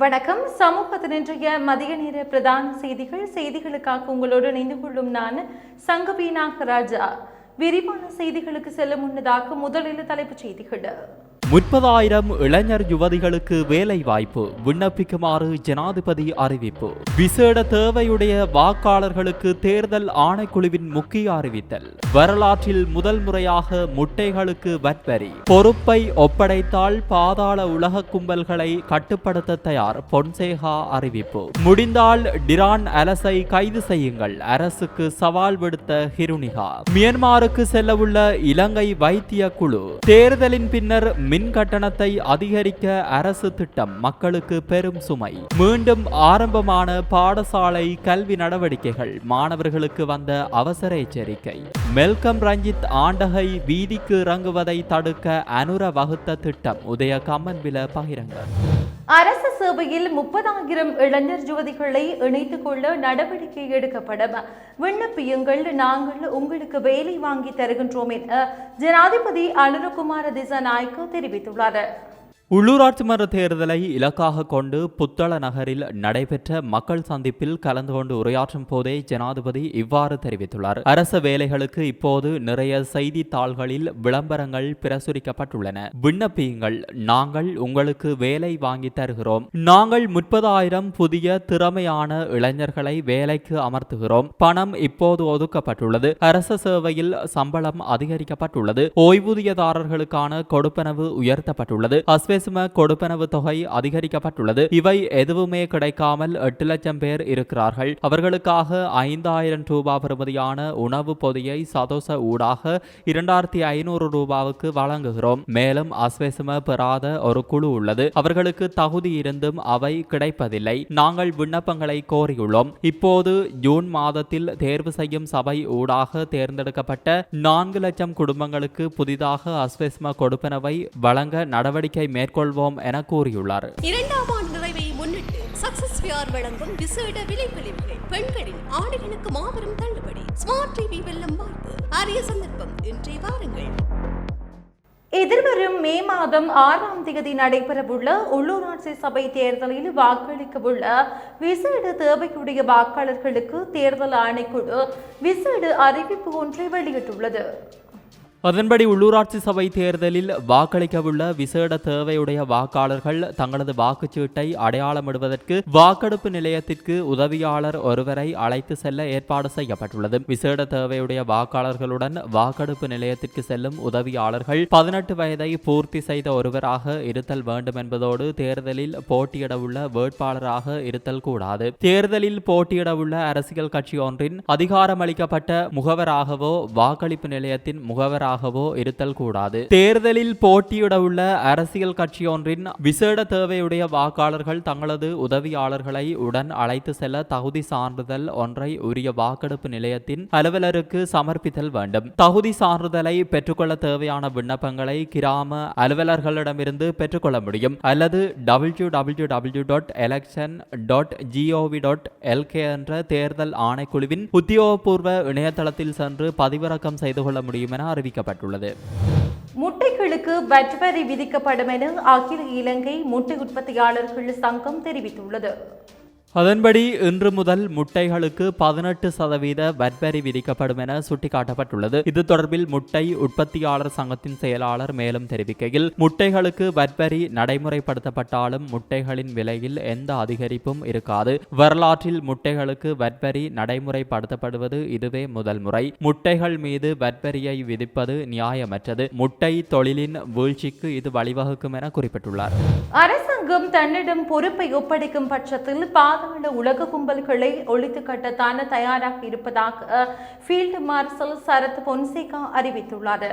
வணக்கம். சமூகத்தின் இன்றைய மதிய நேர பிரதான செய்திகள். செய்திகளுக்காக உங்களோடு இணைந்து கொள்ளும் நான் சங்கவி நாகராஜா. விரிவான செய்திகளுக்கு செல்ல முன்னதாக முதலில் தலைப்புச் செய்திகள். முப்பதாயிரம் இளைஞர் யுவதிகளுக்கு வேலை வாய்ப்பு விண்ணப்பிக்குமாறு ஜனாதிபதி அறிவிப்பு. விசேட தேவையுடைய வாக்காளர்களுக்கு தேர்தல் ஆணைக்குழுவின் முக்கிய அறிவித்தல். வரலாற்றில் முதல் முறையாக முட்டைகளுக்கு வட்வரி பொறுப்பை ஒப்படைத்தால் பாதாள உலக கும்பல்களை கட்டுப்படுத்த தயார் பொன்சேகா அறிவிப்பு. முடிந்தால் டிரான் அலசை கைது செய்யுங்கள். அரசுக்கு சவால் விடுத்த ஹிருனிகா. மியன்மாருக்கு செல்லவுள்ள இலங்கை வைத்திய குழு. தேர்தலின் பின்னர் மின் கட்டணத்தை அதிகரிக்க அரசு திட்டம் மக்களுக்கு பெரும் சுமை. மீண்டும் ஆரம்பமான பாடசாலை கல்வி நடவடிக்கைகள் மாணவர்களுக்கு வந்த அவசர எச்சரிக்கை. மெல்கம் ரஞ்சித் ஆண்டகை வீதிக்கு இறங்குவதை தடுக்க அனுர வகுத்த திட்டம் உதய கம்மன்பில பகிரங்கம் அரசு சேவையில் முப்பதாயிரம் இளைஞர் யுவதிகளை இணைத்துக் கொள்ள நடவடிக்கை எடுக்கப்படும். விண்ணப்பியுங்கள் நாங்கள் உங்களுக்கு வேலை வாங்கி தருகின்றோம் என ஜனாதிபதி அனுரகுமார திசாநாயக்கு தெரிவித்துள்ளார். உள்ளூராட்சி மன்ற தேர்தலை இலக்காக கொண்டு புத்தள நகரில் நடைபெற்ற மக்கள் சந்திப்பில் கலந்து கொண்டு உரையாற்றும் போதே ஜனாதிபதி இவ்வாறு தெரிவித்துள்ளார். அரச வேலைகளுக்கு இப்போது நிறைய செய்தித்தாள்களில் விளம்பரங்கள் பிரசுரிக்கப்பட்டுள்ளன. விண்ணப்பியுங்கள். நாங்கள் உங்களுக்கு வேலை வாங்கி தருகிறோம். நாங்கள் முப்பதாயிரம் புதிய திறமையான இளைஞர்களை வேலைக்கு அமர்த்துகிறோம். பணம் இப்போது ஒதுக்கப்பட்டுள்ளது. அரச சேவையில் சம்பளம் அதிகரிக்கப்பட்டுள்ளது. ஓய்வூதியதாரர்களுக்கான கொடுப்பனவு உயர்த்தப்பட்டுள்ளது. அஸ்வெசும கொடுப்பனவு தொகை அதிகரிக்கப்பட்டுள்ளது. இவை எதுவுமே கிடைக்காமல் எட்டு லட்சம் பேர் இருக்கிறார்கள். அவர்களுக்காக ஐந்தாயிரம் ரூபாய் பெறுமதியான உணவு பொதியை சதோச ஊடாக இரண்டாயிரத்தி ஐநூறு ரூபாவுக்கு வழங்குகிறோம். மேலும் அஸ்வசம பெறாத ஒரு குழு உள்ளது. அவர்களுக்கு தகுதி இருந்தும் அவை கிடைப்பதில்லை. நாங்கள் விண்ணப்பங்களை கோரியுள்ளோம். இப்போது ஜூன் மாதத்தில் தேர்வு செய்யும் சபை ஊடாக தேர்ந்தெடுக்கப்பட்ட நான்கு லட்சம் குடும்பங்களுக்கு புதிதாக அஸ்வஸ்ம கொடுப்பனவை வழங்க நடவடிக்கை மேற்கொள்வோம் என கூறியுள்ளார். இரண்டாம் ஆண்டு நிறைவை முன்னிட்டு சக்சஸ் விஆர் வழங்கும் விசேட விலைப்பளிவுகள் பெண்களின் ஆடைகளுக்கு மாபெரும் தள்ளுபடி. ஸ்மார்ட் டிவி வெல்லும் வாய்ப்பு. அரிய சந்தர்ப்பம். இன்றே வாருங்கள். எதிர்வரும் மே மாதம் ஆறாம் தேதி நடைபெறவுள்ள உள்ளூராட்சி சபை தேர்தலில் வாக்களிக்கவுள்ள விசேட தேவையுடைய வாக்காளர்களுக்கு தேர்தல் ஆணைக்குழு விசேட அறிவிப்பு ஒன்றை வெளியிட்டுள்ளது. அதன்படி உள்ளூராட்சி சபை தேர்தலில் வாக்களிக்கவுள்ள விசேட தேவையுடைய வாக்காளர்கள் தங்களது வாக்குச்சீட்டை அடையாளமிடுவதற்கு வாக்கெடுப்பு நிலையத்திற்கு உதவியாளர் ஒருவரை அழைத்து செல்ல ஏற்பாடு செய்யப்பட்டுள்ளது. விசேட தேவையுடைய வாக்காளர்களுடன் வாக்கெடுப்பு நிலையத்திற்கு செல்லும் உதவியாளர்கள் பதினெட்டு வயதை பூர்த்தி செய்த ஒருவராக இருத்தல் வேண்டும் என்பதோடு தேர்தலில் போட்டியிடவுள்ள வேட்பாளராக இருத்தல் கூடாது. தேர்தலில் போட்டியிடவுள்ள அரசியல் கட்சி ஒன்றின் அதிகாரமளிக்கப்பட்ட முகவராகவோ வாக்களிப்பு நிலையத்தின் முகவராக தலைவராகவோ இருத்தல் கூடாது. தேர்தலில் போட்டியிட உள்ள அரசியல் கட்சியொன்றின் விசேட தேவையுடைய வாக்காளர்கள் தங்களது உதவியாளர்களை உடன் அழைத்து செல்ல தகுதி சான்றிதழ் ஒன்றை உரிய வாக்கெடுப்பு நிலையத்தின் அலுவலருக்கு சமர்ப்பித்தல் வேண்டும். தகுதி சான்றிதழை பெற்றுக்கொள்ள தேவையான விண்ணப்பங்களை கிராம அலுவலர்களிடமிருந்து பெற்றுக்கொள்ள முடியும். அல்லது W W W dot election dot GOV dot LK என்ற தேர்தல் ஆணைக்குழுவின் உத்தியோகபூர்வ இணையதளத்தில் சென்று பதிவிறக்கம் செய்து கொள்ள முடியும் என அறிவிக்கப்பட்டுள்ளது முட்டைகளுக்கு வரி விதிக்கப்படும் என அகில இலங்கை முட்டை உற்பத்தியாளர்கள் சங்கம் தெரிவித்துள்ளது. அதன்படி இன்று முதல் முட்டைகளுக்கு பதினெட்டு சதவீத வட்வரி விதிக்கப்படும் என சுட்டிக்காட்டப்பட்டுள்ளது. இது தொடர்பில் முட்டை உற்பத்தியாளர் சங்கத்தின் செயலாளர் மேலும் தெரிவிக்கையில் முட்டைகளுக்கு வட்வரி நடைமுறைப்படுத்தப்பட்டாலும் முட்டைகளின் விலையில் எந்த அதிகரிப்பும் இருக்காது. வரலாற்றில் முட்டைகளுக்கு வட்வரி நடைமுறைப்படுத்தப்படுவது இதுவே முதல் முறை. முட்டைகள் மீது வட்வரியை விதிப்பது நியாயமற்றது. முட்டை தொழிலின் வீழ்ச்சிக்கு இது வழிவகுக்கும் என குறிப்பிட்டுள்ளார். அரசாங்கம் தன்னிடம் பொறுப்பை ஒப்படைக்கும் பட்சத்தில் பாதாள உலக கும்பல்களை ஒழித்து கட்டத்தான தயாராக இருப்பதாக ஃபீல்டு மார்ஷல் சரத் பொன்சேகா அறிவித்துள்ளார்.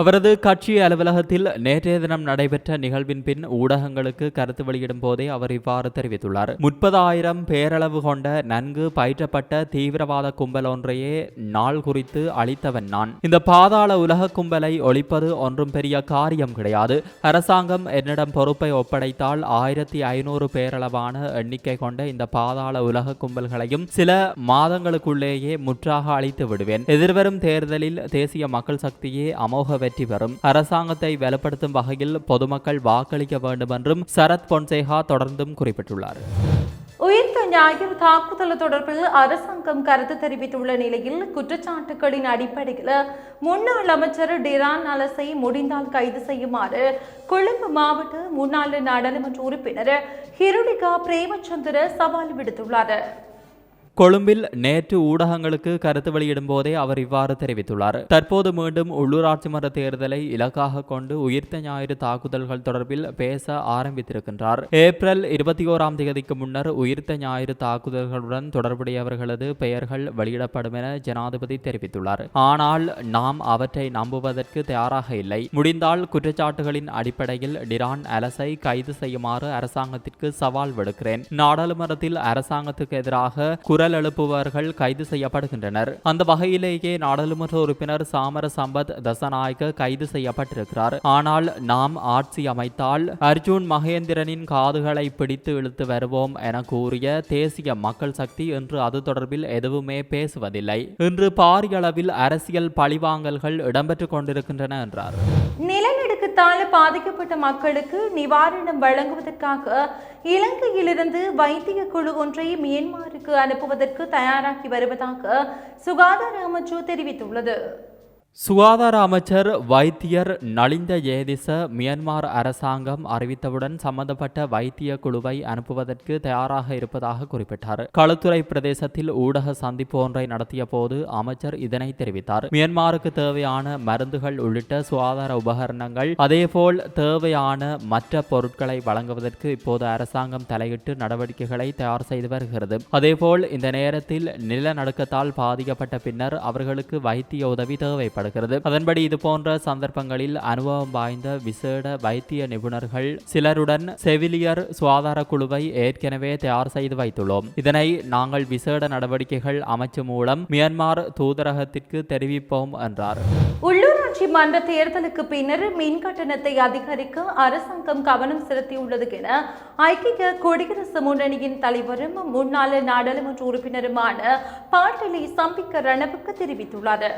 அவரது கட்சி அலுவலகத்தில் நேற்றைய தினம் நடைபெற்ற நிகழ்வின் பின் ஊடகங்களுக்கு கருத்து வெளியிடும் போதே அவர் இவ்வாறு தெரிவித்துள்ளார். முப்பதாயிரம் பேரளவு கொண்ட நன்கு பயிற்றப்பட்ட தீவிரவாத கும்பல் ஒன்றையே நாள் குறித்து அளித்தவன் நான். இந்த பாதாள உலக கும்பலை ஒழிப்பது ஒன்றும் பெரிய காரியம் கிடையாது. அரசாங்கம் என்னிடம் பொறுப்பை ஒப்படைத்தால் ஆயிரத்தி ஐநூறு பேரளவான எண்ணிக்கை கொண்ட இந்த பாதாள உலக கும்பல்களையும் சில மாதங்களுக்குள்ளேயே முற்றாக அழித்து விடுவேன். எதிர்வரும் தேர்தலில் தேசிய மக்கள் சக்தியே அமோக வெற்றி பெறும். அரசாங்கத்தை வலுப்படுத்தும் வகையில் பொதுமக்கள் வாக்களிக்க வேண்டும் என்றும் சரத் பொன்சேகா தொடர்ந்தும் குறிப்பிட்டுள்ளார். உயிர்த்த ஞாயிறு தாக்குதல் தொடர்பில் அரசாங்கம் கருத்து தெரிவித்துள்ள நிலையில் குற்றச்சாட்டுகளின் அடிப்படையில் முன்னாள் அமைச்சர் டிரான் அலசை முடிந்தால் கைது செய்யுமாறு கொழும்பு மாவட்ட முன்னாள் நாடாளுமன்ற உறுப்பினர் ஹிருடிகா பிரேமச்சந்திர சவால் விடுத்துள்ளார். கொழும்பில் நேற்று ஊடகங்களுக்கு கருத்து வெளியிடும் போதே அவர் இவ்வாறு தெரிவித்துள்ளார். தற்போது மீண்டும் உள்ளூராட்சி மன்ற தேர்தலை இலக்காக கொண்டு உயிர்த்த ஞாயிறு தாக்குதல்கள் தொடர்பில் பேச ஆரம்பித்திருக்கின்றார். ஏப்ரல் இருபத்தி ஓராம் தேதிக்கு முன்னர் உயிர்த்த ஞாயிறு தாக்குதல்களுடன் தொடர்புடையவர்களது பெயர்கள் வெளியிடப்படும் என ஜனாதிபதி தெரிவித்துள்ளார். ஆனால் நாம் அவற்றை நம்புவதற்கு தயாராக இல்லை. முடிந்தால் குற்றச்சாட்டுகளின் அடிப்படையில் டிரான் அலசை கைது செய்யுமாறு அரசாங்கத்திற்கு சவால் விடுக்கிறேன். நாடாளுமன்றத்தில் அரசாங்கத்துக்கு எதிராக குரல் குரல் எழுப்புவர்கள் கைது செய்யப்படுகின்றனர். அந்த வகையிலேயே நாடாளுமன்ற உறுப்பினர் சாமர சம்பத் தசநாயக கைது செய்யப்பட்டிருக்கிறார். ஆனால் நாம் ஆட்சி அமைத்தால் அர்ஜுன் மகேந்திரனின் காதுகளை பிடித்து இழுத்து வருவோம் என கூறிய தேசிய மக்கள் சக்தி இன்று அது தொடர்பில் எதுவுமே பேசுவதில்லை. இன்று பாரிய அளவில் அரசியல் பழிவாங்கல்கள் இடம்பெற்றுக் கொண்டிருக்கின்றன என்றார். நிலநடுக்கத்தால் பாதிக்கப்பட்ட மக்களுக்கு நிவாரணம் வழங்குவதற்காக இலங்கையிலிருந்து வைத்திய குழு ஒன்றை மியான்மருக்கு அனுப்புவதற்கு தயாராகி வருவதாக சுகாதார அமைச்சு தெரிவித்துள்ளது. சுகாதார அமைச்சர் வைத்தியர் நலிந்த ஏதிச மியான்மர் அரசாங்கம் அறிவித்தவுடன் சம்பந்தப்பட்ட வைத்திய குழுவை அனுப்புவதற்கு தயாராக இருப்பதாக குறிப்பிட்டார். களுத்துறை பிரதேசத்தில் ஊடக சந்திப்பு ஒன்றை நடத்திய போது அமைச்சர் இதனை தெரிவித்தார். மியான்மருக்கு தேவையான மருந்துகள் உள்ளிட்ட சுகாதார உபகரணங்கள் அதேபோல் தேவையான மற்ற பொருட்களை வழங்குவதற்கு இப்போது அரசாங்கம் தலையிட்டு நடவடிக்கைகளை தயார் செய்து வருகிறது. அதேபோல் இந்த நேரத்தில் நிலநடுக்கத்தால் பாதிக்கப்பட்ட பின்னர் அவர்களுக்கு வைத்திய உதவி தேவைப்படும். தேவைப்படுகிறது அதன்படி இது போன்ற சந்தர்ப்பங்களில் அனுபவம் வாய்ந்த விசேட வைத்திய நிபுணர்கள் சிலருடன் செவிலியர் சுகாதார குழுவை ஏற்கனவே தயார் செய்து வைத்துள்ளோம். இதனை நாங்கள் விசேட நடவடிக்கைகள் அமைச்சு மூலம் மியான்மர் தூதரகத்திற்கு தெரிவிப்போம் என்றார். உள்ளூராட்சி மன்ற தேர்தலுக்கு பின்னர் மின் கட்டணத்தை அதிகரிக்க அரசாங்கம் கவனம் செலுத்தியுள்ளது என ஐக்கிய குடியரசு முன்னணியின் தலைவரும் முன்னாள் நாடாளுமன்ற உறுப்பினருமான பாட்டலி சம்பிக்க ரணவுக்கு தெரிவித்துள்ளார்.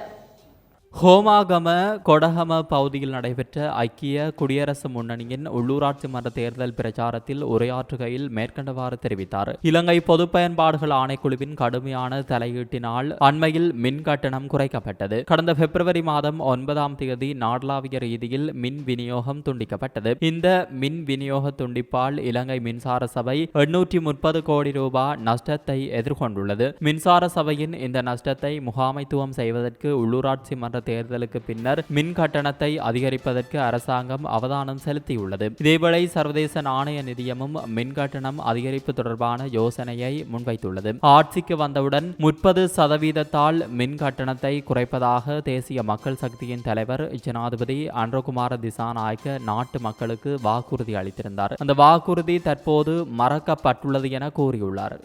ஹோமாகம கொடகம பகுதியில் நடைபெற்ற ஐக்கிய குடியரசு முன்னணியின் உள்ளூராட்சி மன்ற தேர்தல் பிரச்சாரத்தில் உரையாற்றுகையில் மேற்கண்டவாறு தெரிவித்தார். இலங்கை பொது பயன்பாடுகள் ஆணைக்குழுவின் கடுமையான தலையீட்டினால் அண்மையில் மின் கட்டணம் குறைக்கப்பட்டது. கடந்த பிப்ரவரி மாதம் ஒன்பதாம் தேதி நாடளாவிய ரீதியில் மின் விநியோகம் துண்டிக்கப்பட்டது. இந்த மின் விநியோக துண்டிப்பால் இலங்கை மின்சார சபை எண்ணூற்றி முப்பது கோடி ரூபாய் நஷ்டத்தை எதிர்கொண்டுள்ளது. மின்சார சபையின் இந்த நஷ்டத்தை முகாமைத்துவம் செய்வதற்கு உள்ளூராட்சி மன்ற தேர்தலுக்கு பின்னர் மின் கட்டணத்தை அதிகரிப்பதற்கு அரசாங்கம் அவதானம் செலுத்தியுள்ளது. இதேவேளை சர்வதேச நாணய நிதியமும் மின் கட்டணம் அதிகரிப்பு தொடர்பான யோசனையை முன்வைத்துள்ளது. ஆட்சிக்கு வந்தவுடன் முப்பது சதவீதத்தால் மின் கட்டணத்தை குறைப்பதாக தேசிய மக்கள் சக்தியின் தலைவர் ஜனாதிபதி அன்றகுமார திசாநாயக்க நாட்டு மக்களுக்கு வாக்குறுதி அளித்திருந்தார். அந்த வாக்குறுதி தற்போது மறக்கப்பட்டுள்ளது என கூறியுள்ளார்.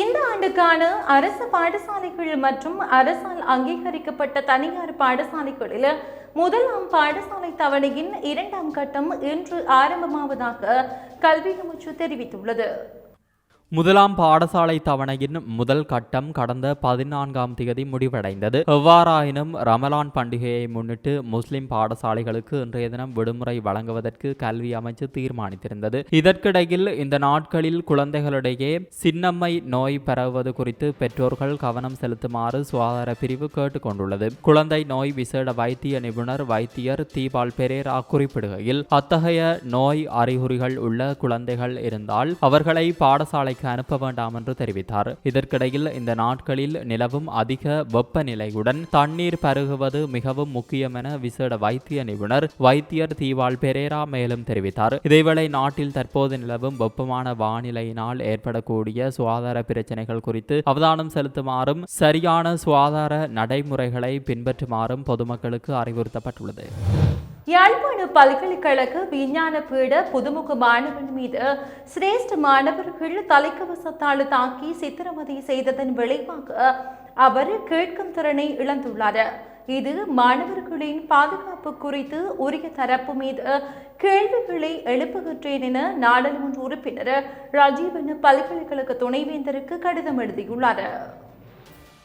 இந்த ஆண்டுக்கான அரசு பாடசாலைகள் மற்றும் அரசால் அங்கீகரிக்கப்பட்ட தனியார் பாடசாலைகளில் முதலாம் பாடசாலை தவணையின் இரண்டாம் கட்டம் இன்று ஆரம்பமாவதாக கல்வி அமைச்சு தெரிவித்துள்ளது. முதலாம் பாடசாலை தவணையின் முதல் கட்டம் கடந்த பதினான்காம் தேதி முடிவடைந்தது. எவ்வாறாயினும் ரமலான் பண்டிகையை முன்னிட்டு முஸ்லிம் பாடசாலைகளுக்கு இன்றைய தினம் விடுமுறை வழங்குவதற்கு கல்வி அமைச்சு தீர்மானித்திருந்தது. இதற்கிடையில் இந்த நாட்களில் குழந்தைகளிடையே சின்னம்மை நோய் பரவுவது குறித்து பெற்றோர்கள் கவனம் செலுத்துமாறு சுகாதார பிரிவு கேட்டுக்கொண்டுள்ளது. குழந்தை நோய் விசேட வைத்திய நிபுணர் வைத்தியர் தீபால் பெரேரா குறிப்பிடுகையில் அத்தகைய நோய் அறிகுறிகள் உள்ள குழந்தைகள் இருந்தால் அவர்களை பாடசாலைக்கு அனுப்ப வேண்டாம் என்று தெரிவித்தார். இதற்கிடையில் இந்த நாட்களில் நிலவும் அதிக வெப்பநிலையுடன் தண்ணீர் பருகுவது மிகவும் முக்கியம் என விசேட வைத்திய நிபுணர் வைத்தியர் தீவால் பெரேரா மேலும் தெரிவித்தார். இதேவேளை நாட்டில் தற்போது நிலவும் வெப்பமான வானிலையினால் ஏற்படக்கூடிய சுகாதார பிரச்சனைகள் குறித்து அவதானம் செலுத்துமாறும் சரியான சுகாதார நடைமுறைகளை பின்பற்றுமாறும் பொதுமக்களுக்கு அறிவுறுத்தப்பட்டுள்ளது. யாழ்ப்பாண பல்கலைக்கழக விஞ்ஞான பீட புதுமுக மாணவன் மீது சிரேஷ்ட மாணவர்கள் தலைக்கவசத்தால் தாக்கி சித்திரவதை செய்ததன் விளைவாக அவர் கேட்கும் திறனை இழந்துள்ளார். இது மாணவர்களின் பாதுகாப்பு குறித்து உரிய தரப்பு மீது கேள்விகளை எழுப்புகின்றேன் என நாடாளுமன்ற உறுப்பினர் ராஜீவன் பல்கலைக்கழக துணைவேந்தருக்கு கடிதம் எழுதியுள்ளார்.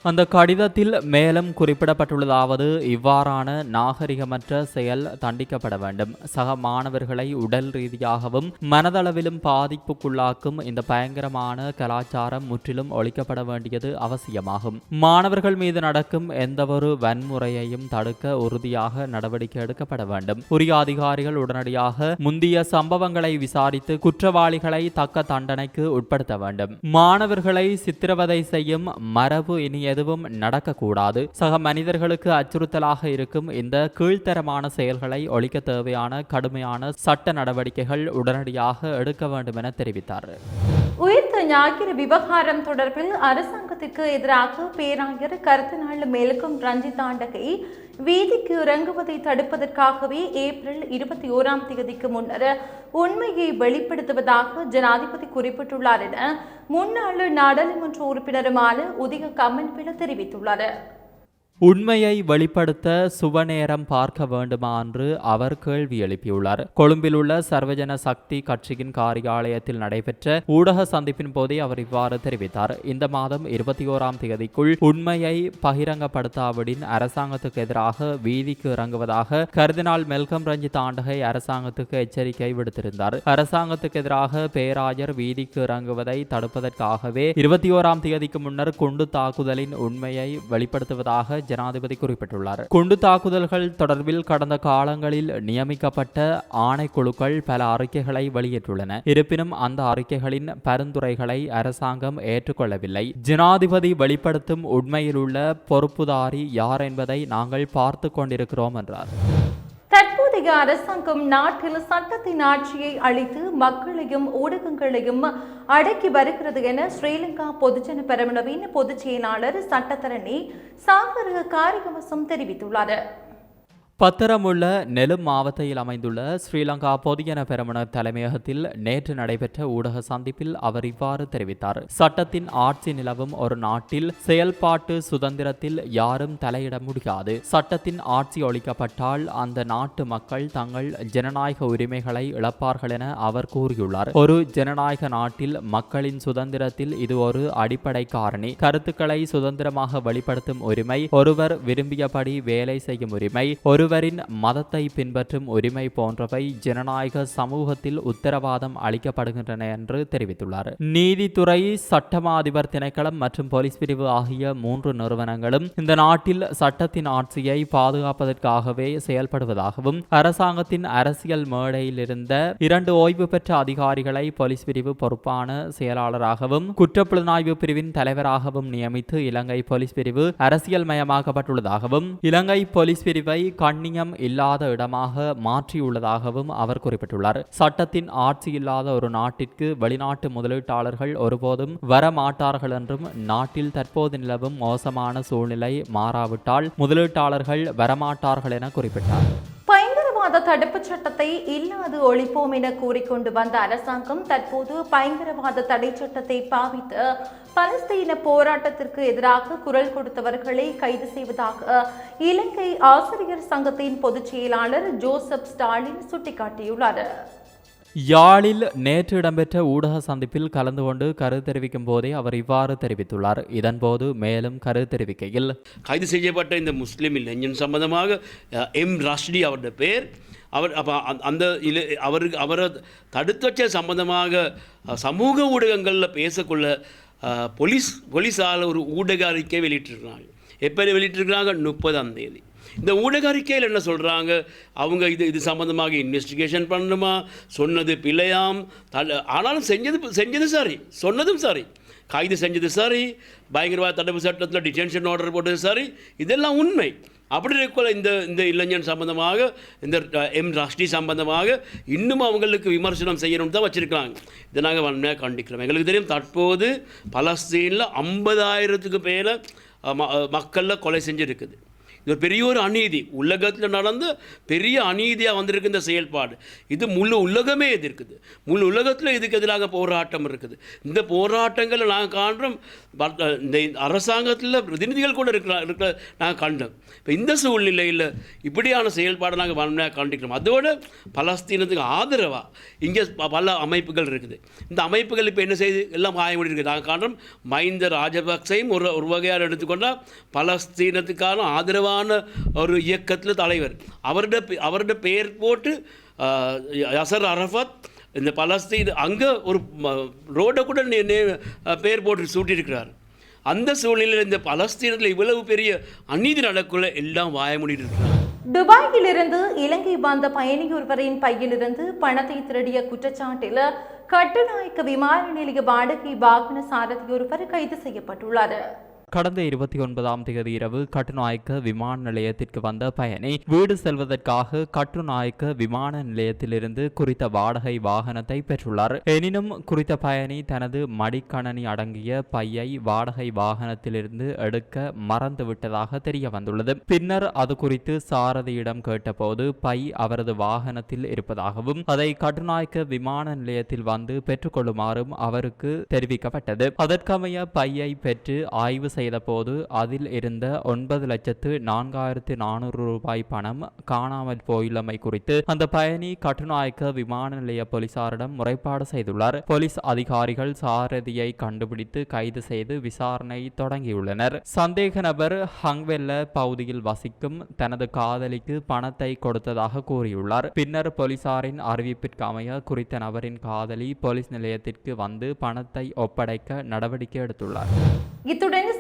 அந்த கடிதத்தில் மேலும் குறிப்பிடப்பட்டுள்ளதாவது இவ்வாறான நாகரிகமற்ற செயல் தண்டிக்கப்பட வேண்டும். சக மாணவர்களை உடல் ரீதியாகவும் மனதளவிலும் பாதிப்புக்குள்ளாக்கும் இந்த பயங்கரமான கலாச்சாரம் முற்றிலும் ஒழிக்கப்பட வேண்டியது அவசியமாகும். மாணவர்கள் மீது நடக்கும் எந்தவொரு வன்முறையையும் தடுக்க உறுதியாக நடவடிக்கை எடுக்கப்பட வேண்டும். உரிய அதிகாரிகள் உடனடியாக முந்தைய சம்பவங்களை விசாரித்து குற்றவாளிகளை தக்க தண்டனைக்கு உட்படுத்த வேண்டும். மாணவர்களை சித்திரவதை செய்யும் மரபு இனிய எதுவும் நடக்கக்கூடாது. சக மனிதர்களுக்கு அச்சுறுத்தலாக இருக்கும் இந்த கீழ்த்தரமான செயல்களை ஒழிக்க தேவையான கடுமையான சட்ட நடவடிக்கைகள் உடனடியாக எடுக்க வேண்டும் என தெரிவித்தார். உயிர்த்த ஞாயிறு விவகாரம் தொடர்பில் அரசாங்கத்திற்கு எதிராக பேராயர் கருத்தநாள் மேலுக்கும் ரஞ்சித் ஆண்டகை வீதிக்கு இறங்குவதை தடுப்பதற்காகவே ஏப்ரல் இருபத்தி ஓராம் தேதிக்கு முன்னர் உண்மையை வெளிப்படுத்துவதாக ஜனாதிபதி குறிப்பிட்டுள்ளார் என முன்னாள் நாடாளுமன்ற உறுப்பினருமான உதய கம்மன்பில தெரிவித்துள்ளார். உண்மையை வெளிப்படுத்த சுவநேரம் பார்க்க வேண்டுமா என்று அவர் கேள்வி எழுப்பியுள்ளார். கொழும்பில் உள்ள சர்வஜன சக்தி கட்சியின் காரியாலயத்தில் நடைபெற்ற ஊடக சந்திப்பின் போதே அவர் இவ்வாறு தெரிவித்தார். இந்த மாதம் இருபத்தி ஓராம் தேதிக்குள் உண்மையை பகிரங்கப்படுத்தாவிடின் அரசாங்கத்துக்கு எதிராக வீதிக்கு இறங்குவதாக கர்தினால் மெல்கம் ரஞ்சித் ஆண்டகை அரசாங்கத்துக்கு எச்சரிக்கை விடுத்திருந்தார். அரசாங்கத்துக்கு எதிராக பேராயர் வீதிக்கு இறங்குவதை தடுப்பதற்காகவே இருபத்தி ஓராம் தேதிக்கு முன்னர் குண்டு தாக்குதலின் உண்மையை வெளிப்படுத்துவதாக ஜனாதிபதி குறிப்பிட்டுள்ளார். குண்டு தாக்குதல்கள் தொடர்பில் கடந்த காலங்களில் நியமிக்கப்பட்ட ஆணைக்குழுக்கள் பல அறிக்கைகளை வெளியிட்டுள்ளன. இருப்பினும் அந்த அறிக்கைகளின் பரிந்துரைகளை அரசாங்கம் ஏற்றுக்கொள்ளவில்லை. ஜனாதிபதி வெளிப்படுத்தும் உண்மையில் உள்ள பொறுப்புதாரி யார் என்பதை நாங்கள் பார்த்து கொண்டிருக்கிறோம் என்றார். தற்போதைய அரசாங்கம் நாட்டில் சட்டத்தின் ஆட்சியை அளித்து மக்களையும் ஊடகங்களையும் அடக்கி வருகிறது என ஸ்ரீலங்கா பொதுஜன பெரமுனவின் பொதுச் செயலாளர் சட்டத்தரணி சாகர காரிகமசம் தெரிவித்துள்ளார். பத்திரமுள்ள நெலும் மாவட்டத்தில் அமைந்துள்ள ஸ்ரீலங்கா பொதுஜன பெருமன தலைமையகத்தில் நேற்று நடைபெற்ற ஊடக சந்திப்பில் அவர் இவ்வாறு தெரிவித்தார். சட்டத்தின் ஆட்சி நிலவும் ஒரு நாட்டில் செயல்பாட்டு சுதந்திரத்தில் யாரும் தலையிட முடியாது. சட்டத்தின் ஆட்சி ஒழிக்கப்பட்டால் அந்த நாட்டு மக்கள் தங்கள் ஜனநாயக உரிமைகளை இழப்பார்கள் என அவர் கூறியுள்ளார். ஒரு ஜனநாயக நாட்டில் மக்களின் சுதந்திரத்தில் இது ஒரு அடிப்படை காரணி. கருத்துக்களை சுதந்திரமாக வெளிப்படுத்தும் உரிமை ஒருவர் விரும்பியபடி வேலை செய்யும் உரிமை ஒரு ஒருவரின் மதத்தை பின்பற்றும் உரிமை போன்றவை ஜனநாயக சமூகத்தில் உத்தரவாதம் அளிக்கப்படுகின்றன என்று தெரிவித்துள்ளார். நீதித்துறை சட்டமா அதிபர் திணைக்களம் மற்றும் போலீஸ் பிரிவு ஆகிய மூன்று நிறுவனங்களும் இந்த நாட்டில் சட்டத்தின் ஆட்சியை பாதுகாப்பதற்காகவே செயல்படுவதாகவும் அரசாங்கத்தின் அரசியல் மேடையில் இருந்த இரண்டு ஓய்வு பெற்ற அதிகாரிகளை போலீஸ் பிரிவு பொறுப்பான செயலாளராகவும் குற்றப்புலனாய்வு பிரிவின் தலைவராகவும் நியமித்து இலங்கை போலீஸ் பிரிவு அரசியல் மயமாக்கப்பட்டுள்ளதாகவும் இலங்கை போலீஸ் பிரிவை கண் கண்ணியம் இல்லாத இடமாக மாற்றியுள்ளதாகவும் அவர் குறிப்பிட்டுள்ளார். சட்டத்தின் ஆட்சி இல்லாத ஒரு நாட்டிற்கு வெளிநாட்டு முதலீட்டாளர்கள் ஒருபோதும் வரமாட்டார்கள் என்றும் நாட்டில் தற்போது நிலவும் மோசமான சூழ்நிலை மாறாவிட்டால் முதலீட்டாளர்கள் வரமாட்டார்கள் என குறிப்பிட்டார். தடுப்புச் சட்டத்தை இல்லாது ஒழிப்போம் என கூறிக்கொண்டு வந்த அரசாங்கம் தற்போது பயங்கரவாத தடை சட்டத்தை பாவித்து பலஸ்தீன போராட்டத்திற்கு எதிராக குரல் கொடுத்தவர்களை கைது செய்வதாக இலங்கை ஆசிரியர் சங்கத்தின் பொதுச் செயலாளர் ஜோசப் ஸ்டாலின் சுட்டிக்காட்டியுள்ளார். யாழில் நேற்று இடம்பெற்ற ஊடக சந்திப்பில் கலந்து கொண்டு கருத்து தெரிவிக்கும் போதே அவர் இவ்வாறு தெரிவித்துள்ளார். இதன்போது மேலும் கருத்து தெரிவிக்கையில் கைது செய்யப்பட்ட இந்த முஸ்லீம் இளைஞன் சம்பந்தமாக எம் ராஷ்டி அவருடைய பேர் அவர் அப்போ அந்த இல அவருக்கு அவரை தடுத்து வச்ச சம்பந்தமாக சமூக ஊடகங்களில் பேசக்குள்ள போலீஸ் போலீஸால் ஒரு ஊடக அறிக்கை வெளியிட்டிருக்கிறாங்க. எப்போ வெளியிட்டிருக்கிறாங்க? முப்பதாம் தேதி. இந்த ஊடக அறிக்கையில் என்ன சொல்கிறாங்க அவங்க இது இது சம்மந்தமாக இன்வெஸ்டிகேஷன் பண்ணணுமா சொன்னது பிழையாம். தல ஆனாலும் செஞ்சது செஞ்சது சரி. சொன்னதும் சரி. கைது செஞ்சது சரி. பயங்கரவாத தடுப்பு சட்டத்தில் டிடென்ஷன் ஆர்டர் போட்டது சரி. இதெல்லாம் உண்மை. அப்படி இருக்கல இந்த இந்த இளைஞன் சம்பந்தமாக இந்த எம் ராஷ்டி சம்பந்தமாக இன்னும் அவங்களுக்கு விமர்சனம் செய்யணும்னு தான் வச்சுருக்காங்க இதை நாங்கள் வன்மையாக கண்டிக்கிறோம். எங்களுக்கு தெரியும் தற்போது பலஸ்தீனில் ஐம்பதாயிரத்துக்கு மேலே மக்களில் கொலை செஞ்சுருக்குது. இது ஒரு பெரிய ஒரு அநீதி. உலகத்தில் நடந்த பெரிய அநீதியாக வந்திருக்கு இந்த செயல்பாடு. இது முழு உலகமே எதிர்க்குது. முழு உலகத்தில் இதுக்கு எதிராக போராட்டம் இருக்குது. இந்த போராட்டங்களை நாங்கள் காண்றோம். இந்த அரசாங்கத்தில் பிரதிநிதிகள் கூட இருக்கிற இருக்கிற நாங்கள் கண்டோம். இப்போ இந்த சூழ்நிலையில் இப்படியான செயல்பாடை நாங்கள் வன்மையாக கண்டிக்கிறோம் அதோட பலஸ்தீனத்துக்கு ஆதரவாக இங்கே பல அமைப்புகள் இருக்குது. இந்த அமைப்புகள் இப்போ என்ன செய்து எல்லாம் மாயமொழி இருக்குது. நாங்கள் காண்றோம் மைந்த ராஜபக்சையும் ஒரு ஒரு வகையாக எடுத்துக்கொண்டால் பலஸ்தீனத்துக்கான ஆதரவாக முக்கியமான ஒரு இயக்கத்தில் தலைவர். அவருடைய பெ- அவருடைய பெயர் போட்டு அசர் அரஃபத் இந்த பலஸ்தீன் அங்கே ஒரு ரோடை கூட நே- நே- பேர் போட்டு சூட்டியிருக்கிறார். அந்த சூழ்நிலையில் இந்த பலஸ்தீனத்தில் இவ்வளவு பெரிய அநீதி நடக்குள்ள எல்லாம் வாய மூடிட்டு இருக்கிறார் துபாயிலிருந்து இலங்கை வந்த பயணியொருவரின் பையிலிருந்து பணத்தை திருடிய குற்றச்சாட்டில் கட்டுநாயக்க விமான நிலைய வாடகை வாகன சாரதி ஒருவர் கைது செய்யப்பட்டுள்ளார். கடந்த இருபத்தி ஒன்பதாம் தேதி இரவு கட்டுநாயக்க விமான நிலையத்திற்கு வந்த பயணி வீடு செல்வதற்காக கட்டுநாயக்க விமான நிலையத்திலிருந்து குறித்த வாடகை வாகனத்தை பெற்றுள்ளார். எனினும் குறித்த பயணி தனது மடிக்கணனி அடங்கிய பையை வாடகை வாகனத்திலிருந்து எடுக்க மறந்துவிட்டதாக தெரிய வந்துள்ளது. பின்னர் அது குறித்து சாரதியிடம் கேட்டபோது பை அவரது வாகனத்தில் இருப்பதாகவும் அதை கட்டுநாயக்க விமான நிலையத்தில் வந்து பெற்றுக்கொள்ளுமாறும் அவருக்கு தெரிவிக்கப்பட்டது. அதற்கமைய பையை பெற்று ஆய்வு செய்தபோது அதில் இருந்த ஒன்பது லட்சத்து நான்காயிரத்து நானூறு ரூபாய் பணம் காணாமல் போயுள்ளமை குறித்து அந்த பயணி கட்டுநாயக்க விமான நிலைய போலீசாரிடம் முறைப்பாடு செய்துள்ளார். போலீஸ் அதிகாரிகள் சாரதியை கண்டுபிடித்து கைது செய்து விசாரணை தொடங்கியுள்ளனர். சந்தேக நபர் ஹங்வெல்ல பகுதியில் வசிக்கும் தனது காதலிக்கு பணத்தை கொடுத்ததாக கூறியுள்ளார். பின்னர் போலீசாரின் அறிவிப்பிற்கு அமைய குறித்த நபரின் காதலி போலீஸ் நிலையத்திற்கு வந்து பணத்தை ஒப்படைக்க நடவடிக்கை எடுத்துள்ளார். இத்துடன்